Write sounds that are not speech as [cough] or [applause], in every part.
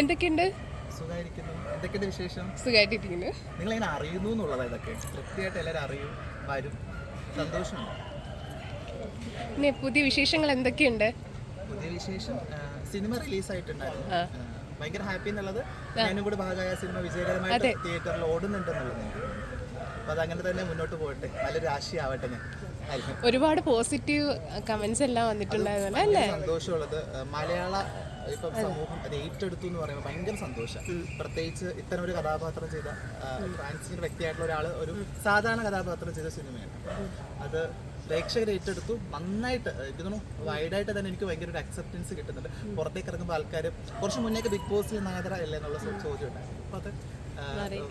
എന്തൊക്കെയുണ്ട്? സുഖമായിരിക്കുന്നു എന്തൊക്കെയുണ്ട് വിശേഷം? സുഖമായിട്ടിരിക്കുന്നു നിങ്ങൾ എങ്ങനെ അറിയുന്നു ഇതൊക്കെ. കൃത്യമായിട്ട് എല്ലാവരും അറിയും വരും. സന്തോഷമാണ് പിന്നെ പുതിയ വിശേഷങ്ങൾ എന്തൊക്കെയുണ്ട്? പുതിയ വിശേഷം സിനിമ. ആ, ഭയങ്കര ഹാപ്പി എന്നുള്ളത് ഞാനും കൂടി ഭാഗമായ സിനിമ വിജയകരമായിട്ട് തിയേറ്ററിൽ ഓടുന്നുണ്ടെന്നുള്ളത് അപ്പോൾ അതങ്ങനെ തന്നെ മുന്നോട്ട് പോകട്ടെ. നല്ലൊരു രാശിയാവട്ടെ ഞാൻ. ഒരുപാട് പോസിറ്റീവ് കമന്റ്സ് എല്ലാം വന്നിട്ടുണ്ടായിരുന്നു അല്ലേ? സന്തോഷമുള്ളത്. മലയാള ഇപ്പം സമൂഹം അത് ഏറ്റെടുത്തു എന്ന് പറയുമ്പോൾ ഭയങ്കര സന്തോഷം. പ്രത്യേകിച്ച് ഇത്തരം ഒരു കഥാപാത്രം ചെയ്ത ട്രാൻസ്ജെൻഡർ വ്യക്തിയായിട്ടുള്ള ഒരാൾ ഒരു സാധാരണ കഥാപാത്രം ചെയ്ത സിനിമയാണ്. അത് പ്രേക്ഷകർ ഏറ്റെടുത്തു. നന്നായിട്ട് ഇതൊന്നും വൈഡായിട്ട് തന്നെ എനിക്ക് ഭയങ്കര ഒരു അക്സെപ്റ്റൻസ് കിട്ടുന്നുണ്ട്. പുറത്തേക്ക് ഇറങ്ങുമ്പോൾ ആൾക്കാർ കുറച്ച് മുന്നേക്ക് ബിഗ് ബോസിൽ നാഗര അല്ലേ എന്നുള്ള ചോദ്യം ഉണ്ടായിരുന്നു അപ്പോൾ അത്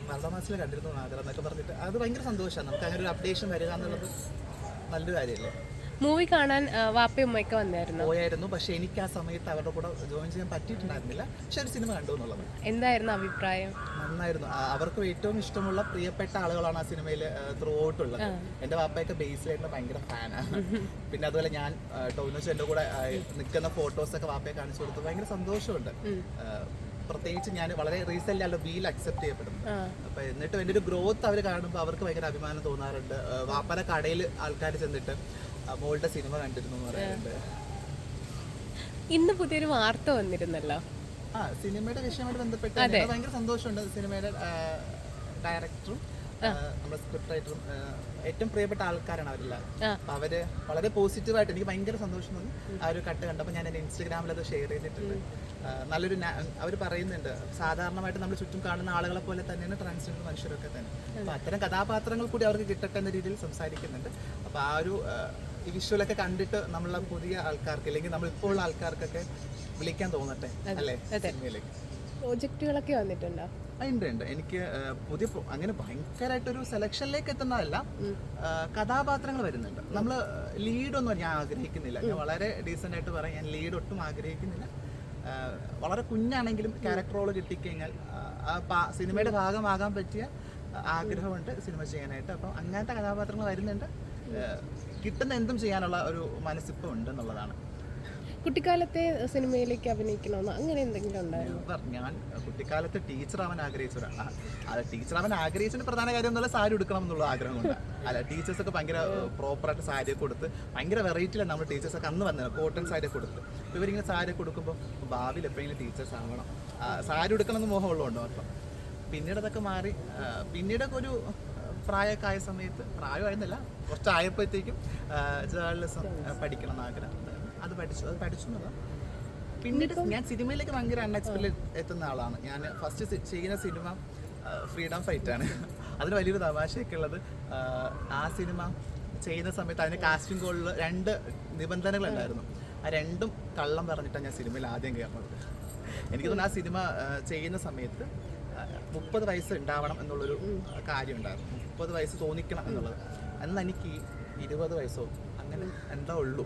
മരണമാസിൽ കണ്ടിരുന്നു നാഗര എന്നൊക്കെ പറഞ്ഞിട്ട് അത് ഭയങ്കര സന്തോഷമാണ്. നമുക്ക് അങ്ങനെ ഒരു അപ്ഡേഷൻ വരിക എന്നുള്ളത് നല്ലൊരു കാര്യമല്ലേ മൂവി കാണാൻ വാപ്പയും ഉമ്മയൊക്കെ വന്നായിരുന്നു? പോയായിരുന്നു. പക്ഷെ എനിക്ക് ആ സമയത്ത് അവരുടെ കൂടെ ജോയിൻ ചെയ്യാൻ പറ്റിയിട്ടുണ്ടായിരുന്നില്ല. പക്ഷെ ഒരു സിനിമ കണ്ടു എന്നുള്ളത് എന്തായിരുന്നു അഭിപ്രായം? നന്നായിരുന്നു. അവർക്ക് ഏറ്റവും ഇഷ്ടമുള്ള പ്രിയപ്പെട്ട ആളുകളാണ് ആ സിനിമയിൽ ത്രൂ ഔട്ട് ഉള്ളത്. എന്റെ വാപ്പയൊക്കെ ബേസിലായിട്ട് ഭയങ്കര ഫാനാണ് [laughs] പിന്നെ അതുപോലെ ഞാൻ ടോമിനോസ് എന്റെ കൂടെ നിൽക്കുന്ന ഫോട്ടോസൊക്കെ വാപ്പയെ കാണിച്ചു കൊടുത്തു ഭയങ്കര സന്തോഷമുണ്ട്. പ്രത്യേകിച്ച് ഞാൻ വളരെ റീസെന്റ് അല്ല വീൽ അക്സെപ്റ്റ് ചെയ്യപ്പെടുന്നു. അപ്പൊ എന്നിട്ടും എന്റെ ഒരു ഗ്രോത്ത് അവർ കാണുമ്പോൾ അവർക്ക് ഭയങ്കര അഭിമാനം തോന്നാറുണ്ട്. വാപ്പന കടയിൽ ആൾക്കാർ ചെന്നിട്ട് മോളുടെ സിനിമ കണ്ടിരുന്നു എന്ന് പറയാറുണ്ട് ഇന്ന് പുതിയൊരു വാർത്ത വന്നിരുന്നല്ലോ? ആ സിനിമയുടെ വിഷയമായിട്ട് ബന്ധപ്പെട്ട് ഭയങ്കര സന്തോഷമുണ്ട് സിനിമയുടെ ഡയറക്ടറും നമ്മുടെ സ്ക്രിപ്റ്റ് റൈറ്ററും ഏറ്റവും പ്രിയപ്പെട്ട ആൾക്കാരാണ് അവരെല്ലാം. അപ്പൊ അവർ വളരെ പോസിറ്റീവ് ആയിട്ട് എനിക്ക് ഭയങ്കര സന്തോഷം തോന്നി. ആ ഒരു കട്ട് കണ്ടപ്പോൾ ഞാൻ എന്റെ ഇൻസ്റ്റഗ്രാമിൽ അത് ഷെയർ ചെയ്തിട്ടുണ്ട്. നല്ലൊരു അവർ പറയുന്നുണ്ട് സാധാരണമായിട്ട് നമ്മൾ ചുറ്റും കാണുന്ന ആളുകളെ പോലെ തന്നെയാണ് ട്രാൻസ്ജെൻഡർ മനുഷ്യരൊക്കെ തന്നെ. അപ്പൊ അത്തരം കഥാപാത്രങ്ങൾ കൂടി അവർക്ക് കിട്ടട്ടെ എന്ന രീതിയിൽ സംസാരിക്കുന്നുണ്ട്. അപ്പൊ ആ ഒരു ഈ വിഷ്വലൊക്കെ കണ്ടിട്ട് നമ്മളെ പുതിയ ആൾക്കാർക്ക് അല്ലെങ്കിൽ നമ്മൾ ഉള്ള ആൾക്കാർക്കൊക്കെ വിളിക്കാൻ തോന്നട്ടെ അല്ലേ? സിനിമയിലേക്ക്. പ്രോജക്റ്റുകളൊക്കെ വന്നിട്ടുണ്ടോ? ഉണ്ട് ഉണ്ട്. എനിക്ക് പുതിയ അങ്ങനെ ഭയങ്കരമായിട്ടൊരു സെലക്ഷനിലേക്ക് എത്തുന്നതല്ല. കഥാപാത്രങ്ങൾ വരുന്നുണ്ട്. നമ്മൾ ലീഡൊന്നും ഞാൻ ആഗ്രഹിക്കുന്നില്ല. ഞാൻ വളരെ ഡീസന്റ് ആയിട്ട് പറയാം. ഞാൻ ലീഡ് ഒട്ടും ആഗ്രഹിക്കുന്നില്ല. വളരെ കുഞ്ഞാണെങ്കിലും ക്യാരക്ടർ റോൾ കിട്ടിക്കഴിഞ്ഞാൽ സിനിമയുടെ ഭാഗമാകാൻ പറ്റിയ ആഗ്രഹമുണ്ട് സിനിമ ചെയ്യാനായിട്ട്. അപ്പം അങ്ങനത്തെ കഥാപാത്രങ്ങൾ വരുന്നുണ്ട്. കിട്ടുന്ന എന്തും ചെയ്യാനുള്ള ഒരു മനസ്സിപ്പം ഉണ്ട് എന്നുള്ളതാണ് കുട്ടിക്കാലത്തെ സിനിമയിലേക്ക് അഭിനയിക്കണമെന്ന് അങ്ങനെ എന്തെങ്കിലും ഉണ്ടായിരുന്നു. ഞാൻ കുട്ടിക്കാലത്ത് ടീച്ചർ അവൻ ആഗ്രഹിച്ച ഒരാളാണ് അത് ടീച്ചർ അവൻ ആഗ്രഹിച്ചതിന്റെ പ്രധാന കാര്യം എന്നുള്ള സാരി എടുക്കണം എന്നുള്ള ആഗ്രഹം കൊണ്ട് അല്ല ടീച്ചേഴ്സ് ഒക്കെ ഭയങ്കര പ്രോപ്പറായിട്ട് സാരി കൊടുത്ത് ഭയങ്കര വെറൈറ്റിയിലാണ് നമ്മൾ ടീച്ചേഴ്സ് ഒക്കെ അന്ന് വന്നത് കോട്ടൺ സാരി കൊടുത്ത് അപ്പോൾ ഇവരിങ്ങനെ സാരി കൊടുക്കുമ്പോൾ ഭാവിയിൽ എപ്പോഴെങ്കിലും ടീച്ചേഴ്സ് ആവണം സാരി എടുക്കണം എന്ന് ഉണ്ടോ അപ്പം പിന്നീട് അതൊക്കെ മാറി ആ, പിന്നീടൊക്കെ ഒരു പ്രായമൊക്കെ ആയ സമയത്ത് പ്രായമായിരുന്നില്ല കുറച്ചായപ്പോഴത്തേക്കും ജേർണലിസം പഠിക്കണം എന്ന് ആഗ്രഹം. അത് പഠിച്ചു അത് പഠിച്ചു പിന്നീട് ഞാൻ സിനിമയിലേക്ക് ഭയങ്കര അൺഎക്സ്പെക്ടഡ് എത്തുന്ന ആളാണ്. ഞാൻ ഫസ്റ്റ് ചെയ്യുന്ന സിനിമ ഫ്രീഡം ഫൈറ്റ് ആണ്. അതിന് വലിയൊരു തമാശയൊക്കെ ഉള്ളത്. ആ, ആ സിനിമ ചെയ്യുന്ന സമയത്ത് അതിന് കാസ്റ്റിംഗ് കോളിൽ രണ്ട് നിബന്ധനകളുണ്ടായിരുന്നു ആ രണ്ടും കള്ളം പറഞ്ഞിട്ടാണ് ഞാൻ സിനിമയിൽ ആദ്യം കയറുന്നത് എനിക്ക് തോന്നുന്നു ആ സിനിമ ചെയ്യുന്ന സമയത്ത് മുപ്പത് വയസ്സ് ഉണ്ടാവണം എന്നുള്ളൊരു കാര്യം ഉണ്ടായിരുന്നു. മുപ്പത് വയസ്സ് തോന്നിക്കണം എന്നുള്ളത്. അന്ന് എനിക്ക് ഇരുപത് വയസ്സോ അങ്ങനെ എന്താ ഉള്ളൂ.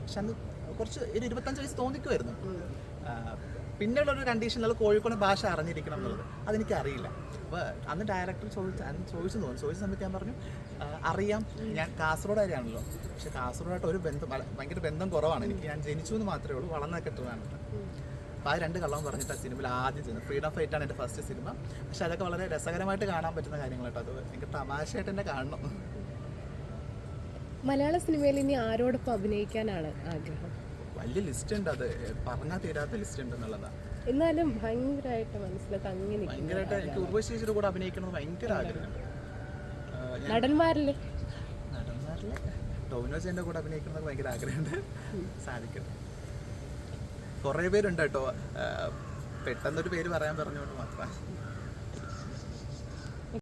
പക്ഷെ അന്ന് കുറച്ച് ഒരു ഇരുപത്തഞ്ച് വയസ്സ് തോന്നിക്കുമായിരുന്നു പിന്നെയുള്ള ഒരു കണ്ടീഷൻ അത് കോഴിക്കോട് ഭാഷ അറിഞ്ഞിരിക്കണം എന്നുള്ളത്. അതെനിക്ക് അറിയില്ല അപ്പോൾ അന്ന് ഡയറക്ടർ ചോദിച്ച അന്ന് ചോദിച്ചു തോന്നുന്നു. ചോദിച്ച സമയത്ത് ഞാൻ പറഞ്ഞു അറിയാം. ഞാൻ കാസർഗോഡ് വരെയാണല്ലോ പക്ഷെ കാസർഗോഡായിട്ട് ഒരു ബന്ധം ഭയങ്കര ബന്ധം കുറവാണ്. എനിക്ക് ഞാൻ ജനിച്ചു എന്ന് മാത്രമേ ഉള്ളൂ. വളർന്നൊക്കെ ട്രിവാൻഡ്രത്ത് അപ്പോൾ ആ രണ്ട് കള്ളം പറഞ്ഞിട്ട് ആ സിനിമയിൽ ആദ്യം ചെയ്യുന്നത് ഫ്രീഡം ഫൈറ്റ് ആണ് എന്റെ ഫസ്റ്റ് സിനിമ പക്ഷെ അതൊക്കെ വളരെ രസകരമായിട്ട് കാണാൻ പറ്റുന്ന കാര്യങ്ങളാട്ടോ. അത് എനിക്ക് തമാശയായിട്ട് തന്നെ കാണണം. മലയാള സിനിമയിൽ ഇനി ആരോടൊപ്പം അഭിനയിക്കാനാണ് ആഗ്രഹം? വലിയ ലിസ്റ്റ് ഉണ്ട് അത്. പറഞ്ഞാൽ തീരാത്ത ലിസ്റ്റ് ഉണ്ട് എന്നുള്ളതാണ് എന്നാലും ഭയങ്കരമായിട്ട് മനസ്സിൽ അങ്ങനെ ഭയങ്കരമായിട്ട് എനിക്ക് ഉർവശേഷിയുടെ കൂടെ അഭിനയിക്കണം ഭയങ്കര ആഗ്രഹമുണ്ട് നടന്മാരിൽ നടന്മാരിലെ? ടോവിനോസിന്റെ കൂടെ അഭിനയിക്കണം എന്ന് ഭയങ്കര ആഗ്രഹമുണ്ട്. സാധിക്കും കുറേ പേരുണ്ട് കേട്ടോ. പെട്ടെന്നൊരു പേര് പറയാൻ പറഞ്ഞുകൊണ്ട് മാത്രം.